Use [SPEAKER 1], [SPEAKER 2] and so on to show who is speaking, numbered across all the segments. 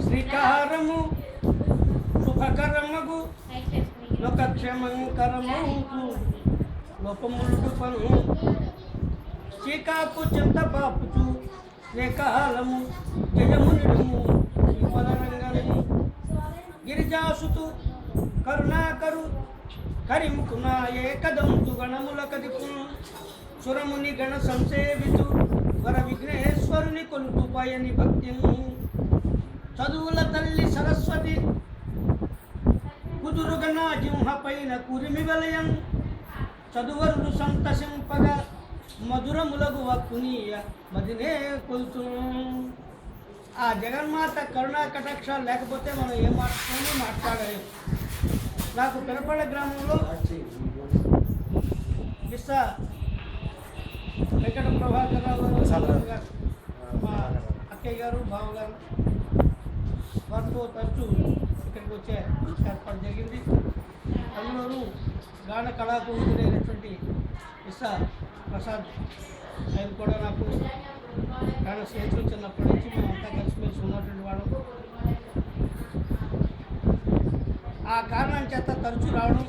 [SPEAKER 1] శ్రీకారము శుభకరమగు లోకక్షేమంకరము లోపములు పను శ్రీకాకు చింత బాపుచు శ్రీకాలము జయమునిడుము శ్రీపదరంగని గిరిజాసుతు కరుణాకరు కరిముకున ఏకదంతు గణముల కదిపును సురముని గణ సంసేవితు వర విఘ్నేశ్వరుని కొలుపు పయని భక్తి చదువుల తల్లి సరస్వతి కుదురుగణ జింహ పైన కురిమి వలయం. చదువరులు సంతసింపగ మధురములగు వక్కునీయ మదినే కొలుతు ఆ జగన్మాత కరుణా కటాక్షాలు లేకపోతే మనం ఏ మాట్లాడలేము. నాకు పెనపడ గ్రామంలో ఇస్తా వెంకట ప్రభాకర్ రావు గారు మా అక్కయ్య గారు బావగారు వారితో తరచూ ఇక్కడికి వచ్చే ఏర్పాటు జరిగింది. అందులోనూ గాన కళాకుహుడైనటువంటి ఇస్సా ప్రసాద్ ఆయన కూడా నాకు గాన స్నేహితులు చిన్నప్పటి నుంచి మేమంతా కలిసిమెలిసి ఉన్నటువంటి వాళ్ళం ఆ కారణం చేత తరచూ రావడం.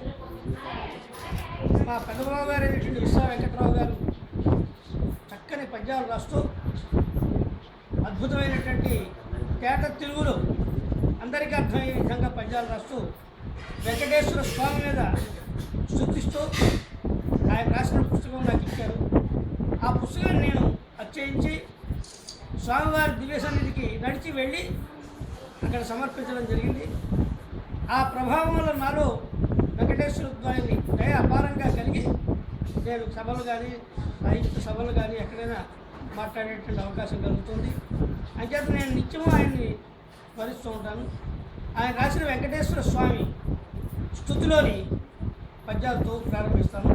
[SPEAKER 1] మా పెద్దబాబు గారు అయినటువంటి విశ్వ వెంకట్రావు గారు చక్కని పద్యాలు రాస్తూ అద్భుతమైనటువంటి తేట తెలుగులో అందరికీ అర్థమయ్యే విధంగా పద్యాలు రాస్తూ వెంకటేశ్వర స్వామి మీద స్థుతిస్తూ ఆయన రాసిన పుస్తకం నాకు ఇచ్చారు. ఆ పుస్తకాన్ని నేను అచ్చయించి స్వామివారి దివ్య సన్నిధికి నడిచి వెళ్ళి అక్కడ సమర్పించడం జరిగింది. ఆ ప్రభావం వల్ల నాలో వెంకటేశ్వర స్వామిని దయ అపారంగా కలిగి నేను సభలు కానీ సాహిత్య సభలు కానీ ఎక్కడైనా మాట్లాడేటువంటి అవకాశం కలుగుతుంది. అంచేత నేను నిత్యము ఆయన్ని స్మరిస్తూ ఉంటాను. ఆయన రాసిన వెంకటేశ్వర స్వామి స్థుతిలోని పద్యాలతో ప్రారంభిస్తాను.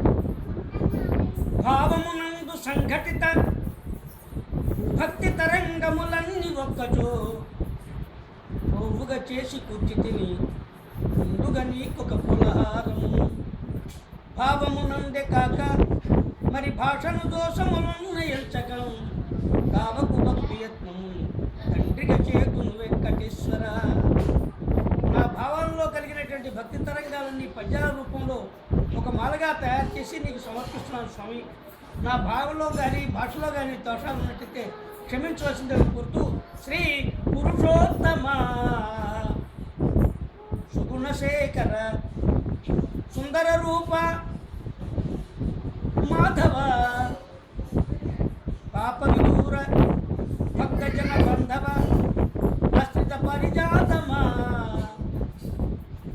[SPEAKER 1] భావమునందు సంఘటిత భక్తి తరంగములన్నీ ఒక్కచో చేసి కూర్చి తిని ముందుగా నీకొక పులహారము. భావమునందే కాక మరి భాషను దోషములను ఎంచకం కావకు భక్తి యత్నము తండ్రిగా చేతును వెంకటేశ్వర. నా భావంలో కలిగినటువంటి భక్తి తరంగాలన్నీ పద్యాల రూపంలో ఒక మాలగా తయారు చేసి నీకు సమర్పిస్తున్నాను స్వామి. నా భావంలో కానీ భాషలో కానీ దోషాలు ఉన్నట్టయితే క్షమించవలసిందని కోరుతూ శ్రీ పురుషోత్తమ గుణశేఖర సుందర రూప మాధవ. పాప విదూర భక్తజన బంధవ ఆశ్రిత పరిజాతమా.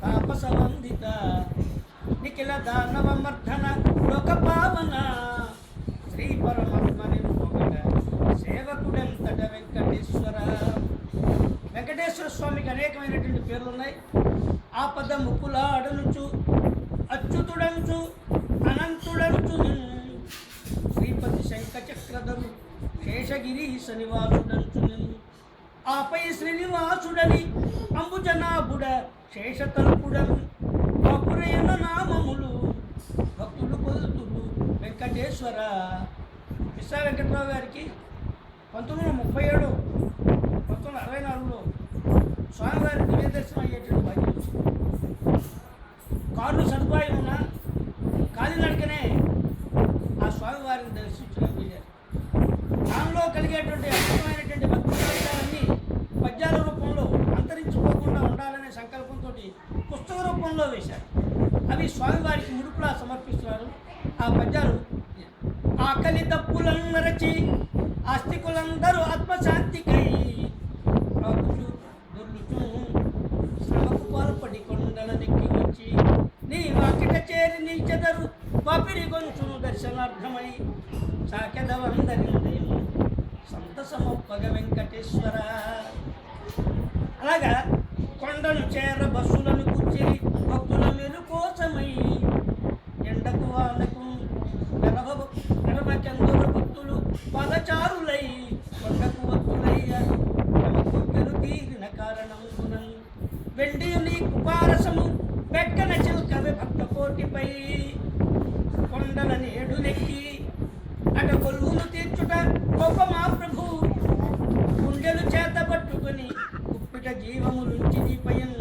[SPEAKER 1] తాపస నిఖిల నిఖిల దానవమర్ధన లోక పావన. శ్రీ పరమాత్మని పొగడ సేవకుడెంతట వెంకటేశ్వర. వెంకటేశ్వర స్వామికి అనేకమైనటువంటి పేర్లు ఉన్నాయి ఆపద ముక్కులాడనుచు అచ్యుతుడంచు అనంతుడంచు శ్రీపతి శంఖ చక్రధరు శేషగిరీశ ఆపై శ్రీనివాసుడని అంబుజనాభుడ శేషతల్పుడను బపురైన నామములు భక్తులు కొలుతులు వెంకటేశ్వర. విశ్వ వెంకటరావు గారికి పంతొమ్మిది వందల ముప్పై ఏడు పంతొమ్మిది వందల అరవై నాలుగులో స్వామివారి నివేదర్శనం దర్శనం అయ్యేటువంటి భాగ్యం వచ్చింది. కార్లు సదుపాయం ఉన్నా కాలినడకనే ఆ స్వామివారిని దర్శించడం వీలేదు దానిలో కలిగేటువంటి అద్భుతమైనటువంటి భక్తులన్నీ పద్యాల రూపంలో అంతరించిపోకుండా ఉండాలనే సంకల్పంతో పుస్తక రూపంలో వేశారు. అవి స్వామివారికి ముడుపులా సమర్పిస్తున్నారు. ఆ పద్యాలు ఆకలి తప్పులను రచి ఆస్తికులందరూ ఆత్మశాంతికై ప్రభులు దొర్లుచు శ్రమకు పాల్పడి కొండల దిక్కి వచ్చి నీ వాకిట చేరి నిల్చెదరు పాపిరి గొంచును దర్శనార్థమై సాకెదవందరి సంతసమొప్పగ వెంకటేశ్వర. అలాగా కొండను చేర బస్సులను కూర్చిరి భక్తుల మేలు కోసమై ఎండకు వానకు గడవ గడవకెందరు భక్తులు పదచారులై కొండకు వత్తులయ్య తమ కొగ్గలు తీరిన కారణం వెండి నీ కుపారసము జీవము నుంచిది పయన్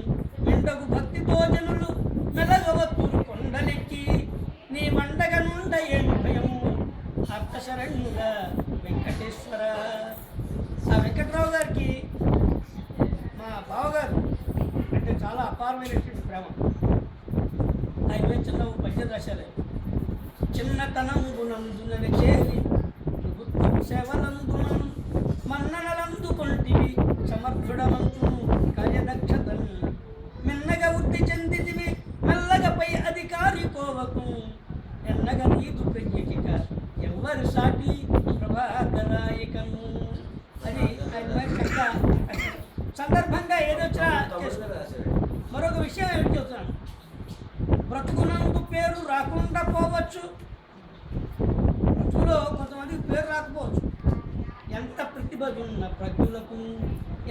[SPEAKER 1] ఎండకు భక్తితో జనులు మెలగవత్తులు కొండలెక్కి నీ మండగనుండ ఏమి భయము? అర్థశరణ్యుల వెంకటేశ్వర. ఆ వెంకట్రావు గారికి మా బావగారు అంటే చాలా అపారమైనటువంటి ప్రేమ. ఆయన చిన్న పద్యం రాశారు. చిన్నతనం గుణందునని చేరి ప్రభుత్వం సేవలందునం మన్ననలందుకుంటివి సమర్థుడమంతును కార్యదక్షతను మెల్లగా వృద్ధి చెందితివి మెల్లగా పై అధికారి కోవకు. ఎన్నగ నీదు ప్రజ్ఞకిక ఎవరు సాటి ప్రభాకరాయకను అది సందర్భంగా ఏదొచ్చినా మరొక విషయం ఏమిటి చెప్తున్నాను? బ్రతుకునందు పేరు రాకుండా పోవచ్చు. బ్రతుకులో కొంతమందికి పేరు రాకపోవచ్చు. ప్రతిభ ఉన్న ప్రజ్ఞులకు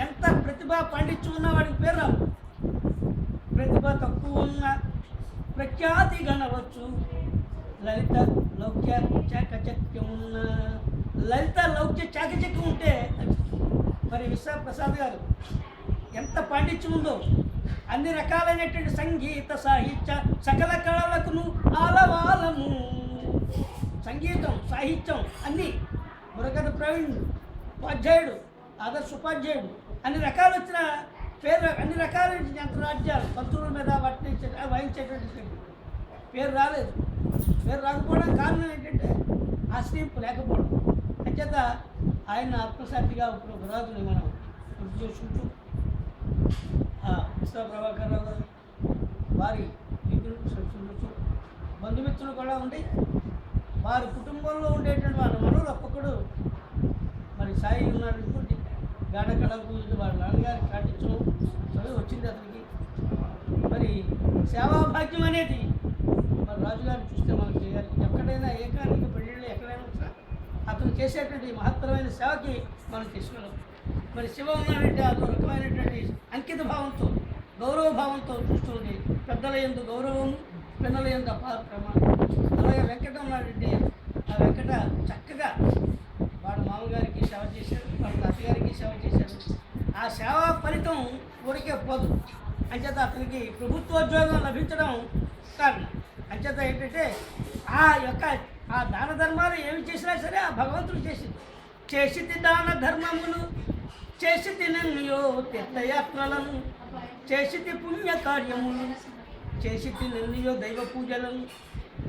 [SPEAKER 1] ఎంత ప్రతిభ పండించి ఉన్న వాడికి పేరు ప్రతిభ తక్కువ ఉన్న ప్రఖ్యాతి గణవచ్చు లలిత లౌక్య చాకచక్యం ఉన్న లలిత లౌక్య చాకచక్యం ఉంటే మరి విశ్వప్రసాద్ గారు ఎంత పాండిత్యం ఉందో అన్ని రకాలైనటువంటి సంగీత సాహిత్య సకల కళలకును ఆలవాలము. సంగీతం సాహిత్యం అన్నీ మురగద ప్రవీణ్. ఉపాధ్యాయుడు ఆదర్శ ఉపాధ్యాయుడు. అన్ని రకాలు వచ్చిన పేరు అన్ని రకాల రాజ్యాలు పంతుల మీద వాటిని చే- వహించేటువంటి పేరు రాలేదు. పేరు రాకపోవడం కారణం ఏంటంటే ఆశ్రయింపు లేకపోవడం. అంచేత ఆయన ఆత్మసాక్షిగా ఇప్పుడు గురాజుని మనం గుర్తు చేసుకుంటూ ఆ, విశ్వ ప్రభాకర్ రావు గారు వారి మిత్రులు సత్సులు బంధుమిత్రులు కూడా ఉండి వారి కుటుంబంలో ఉండేటువంటి వాళ్ళ మనవులు ఒక్కొక్కడు మరి సాయి ఉన్నాడు అనుకోండి గాఢ పూజలు వాళ్ళ నాన్నగారికి పాటించడం చదువు వచ్చింది అతనికి. మరి సేవా భాగ్యం అనేది మరి రాజుగారిని చూస్తే మనం చేయాలి. ఎక్కడైనా ఏకానికి పెళ్ళిళ్ళు ఎక్కడైనా వచ్చినా అతను చేసేటువంటి మహత్తరమైన సేవకి మనం తీసుకున్నాం. మరి శివ ఉన్నాడంటే అదో రకమైనటువంటి అంకిత భావంతో గౌరవ భావంతో చూస్తుంది పెద్దల ఎందు గౌరవం పిల్లల ఎందు అపార ప్రమాణం. అలాగే వెంకట ఉన్నాడంటే ఆ వెంకట చక్కగా గారికి సేవ చేశాడు వాళ్ళ తాతగారికి సేవ చేశాడు ఆ సేవ ఫలితం ఊరికే పోదు. అంచేత అతనికి ప్రభుత్వోద్యోగం లభించడం కారణం అంచేత ఏంటంటే ఆ యొక్క ఆ దాన ధర్మాలు ఏమి చేసినా సరే ఆ భగవంతుడు చేసింది. చేసింది దాన ధర్మములు చేసి తినన్యో తీర్థయాత్రలను చేసి పుణ్య కార్యములు చేసి తినన్యో దైవ పూజలను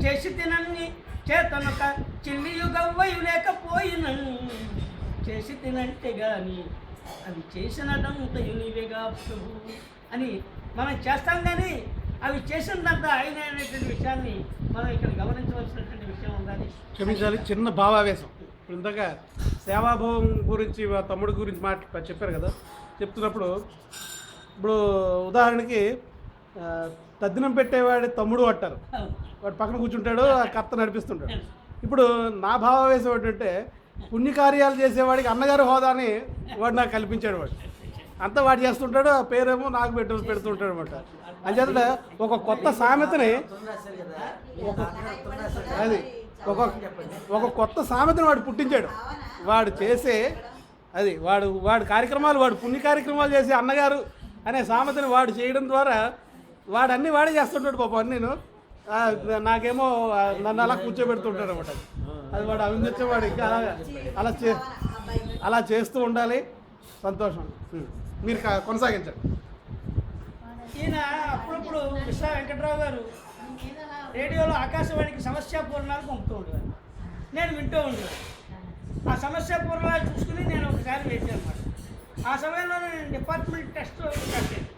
[SPEAKER 1] చేసి తినన్ని చేతనక చిల్లియు గవ్వయు లేకపోయినను చేసి తినంటే గాని అవి చేసినదంతయు నీవేగా ప్రభు అని మనం చేస్తాం కానీ అవి చేసినదంతా ఆయన అనేటువంటి విషయాన్ని మనం ఇక్కడ గమనించవలసినటువంటి విషయం ఉందని
[SPEAKER 2] క్షమించాలి చిన్న భావావేశం. ఇప్పుడు ఇందాక సేవాభావం గురించి మా తమ్ముడి గురించి మాట చెప్పారు కదా. చెప్తున్నప్పుడు ఇప్పుడు ఉదాహరణకి తద్దినం పెట్టేవాడి తమ్ముడు అంటారు. వాడు పక్కన కూర్చుంటాడు ఆ కర్త నడిపిస్తుంటాడు. ఇప్పుడు నా భావావేశం ఏంటంటే పుణ్యకార్యాలు చేసేవాడికి అన్నగారు హోదాని వాడు నాకు కల్పించాడు వాడు. అంతా వాడు చేస్తుంటాడు ఆ పేరేమో నాకు పెట్టు పెడుతుంటాడు అనమాట అంచేత ఒక కొత్త సామెతని ఒక అది ఒక ఒక కొత్త సామెతను వాడు పుట్టించాడు. వాడు చేసే అది వాడు వాడు కార్యక్రమాలు వాడు పుణ్య కార్యక్రమాలు చేసే అన్నగారు అనే సామెతని వాడు చేయడం ద్వారా వాడు వాడే చేస్తుంటాడు పాపం నేను. నాకేమో నన్ను అలా కూర్చోబెడుతుంటాడు అనమాట అది వాడు అవిందొచ్చే వాడు ఇంకా అలా అలా చే అలా చేస్తూ ఉండాలి. సంతోషం. మీరు కొనసాగించండి.
[SPEAKER 1] ఈయన అప్పుడప్పుడు విశ్వ వెంకట్రావు గారు రేడియోలో ఆకాశవాణికి సమస్య పూర్ణాలు పంపుతూ ఉండేవారు. నేను వింటూ ఉండేవాడు ఆ సమస్య పూర్ణాలు చూసుకుని నేను ఒకసారి వేసాను అనమాట ఆ సమయంలో నేను డిపార్ట్మెంట్ టెస్ట్ కట్టాను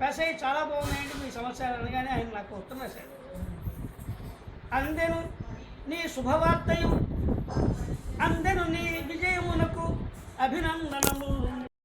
[SPEAKER 1] పాస్ చాలా బాగున్నాయండి మీ సమస్యలు అనగానే ఆయన నాకు ఉత్తరం రాశాడు. అందెను నీ శుభవార్తయు. అందెను నీ విజయమునకు అభినందనములు.